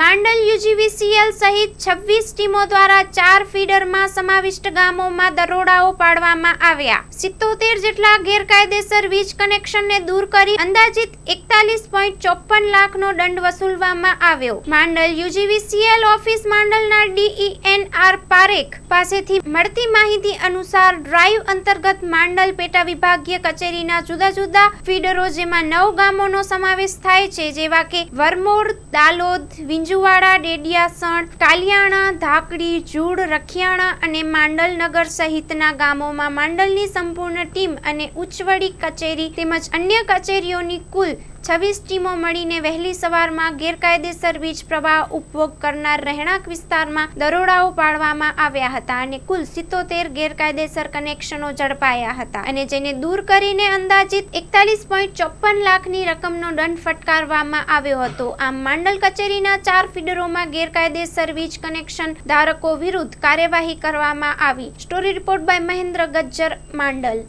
Mandal UGVCL સહિત છવ્વીસ ટીમો દ્વારા ચાર ફીડરમાં સમાવિષ્ટ ગામોમાં દરોડાઓ પાડવામાં આવ્યા. સિત્તોતેર જેટલા ગેરકાયદેસર વીજ કનેક્શનને દૂર કરી અંદાજિત એકતાલીસ પોઈન્ટ ચોપન લાખનો દંડ વસૂલવામાં આવ્યો. માંડલ યુજીવીસીએલ ઓફિસ માંડલના ડીઈએનઆર પારેખ પાસેથી મળતી માહિતી અનુસાર ડ્રાઈવ અંતર્ગત માંડલ પેટા વિભાગીય કચેરીના જુદા જુદા ફીડરો જેમાં નવ ગામોનો સમાવેશ થાય છે, જેવા કે વરમોડ, દાલોદ, વિંજુવાડા, ડેડિયાસણ, કાલિયાણા, ધાકડી, જૂડ, રખિયાણા અને માંડલ નગર સહિતના ગામોમાં માંડલની સંપૂર્ણ ટીમ અને ઉચ્ચવડી કચેરી તેમજ અન્ય કચેરીઓની કુલ છવ્વીસ ટીમો મળીને વહેલી સવારમાં ગેરકાયદેસર વીજ પ્રવાહ ઉપભોગ કરનાર રહેણાંક વિસ્તારમાં દરોડાઓ પાડવામાં આવ્યા હતા અને કુલ સિત્તોતેર ગેરકાયદેસર કનેક્શનો ઝડપાયા હતા અને જેને દૂર કરીને અંદાજિત એકતાલીસ પોઈન્ટ ચોપન લાખની રકમનો દંડ ફટકારવામાં આવ્યો હતો. આમ માંડલ કચેરીના ચાર ફીડરોમાં ગેરકાયદેસર વીજ કનેક્શન ધારકો વિરુદ્ધ કાર્યવાહી કરવામાં આવી. Story report by Mahendra Gajjar, Mandal.